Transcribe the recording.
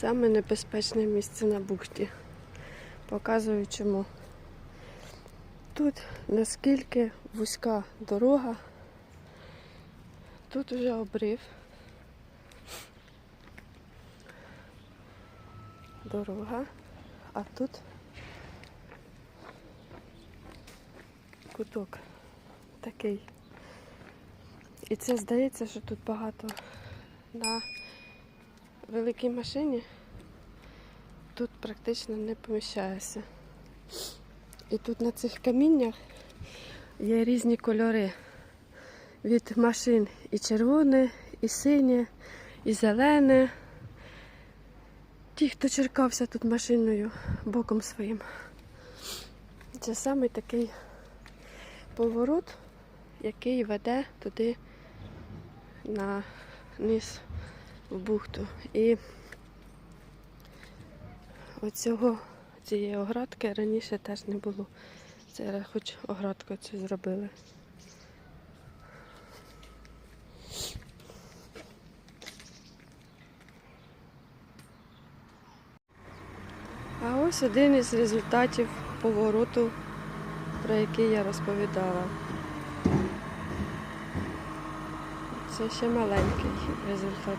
Саме небезпечне місце на бухті. Показую чому. Тут наскільки вузька дорога. Тут вже обрив. Дорога, а тут куток такий. І це здається, що тут багато на великій машині. Тут практично не поміщаєшся. І тут на цих каміннях є різні кольори. Від машин і червоне, і синє, і зелене. Ті, хто черкався тут машиною боком своїм. Це саме такий поворот, який веде туди на низ в бухту. І оцього цієї оградки раніше теж не було. Це хоч оградку цю зробили. А ось один із результатів повороту, про який я розповідала. Це ще маленький результат.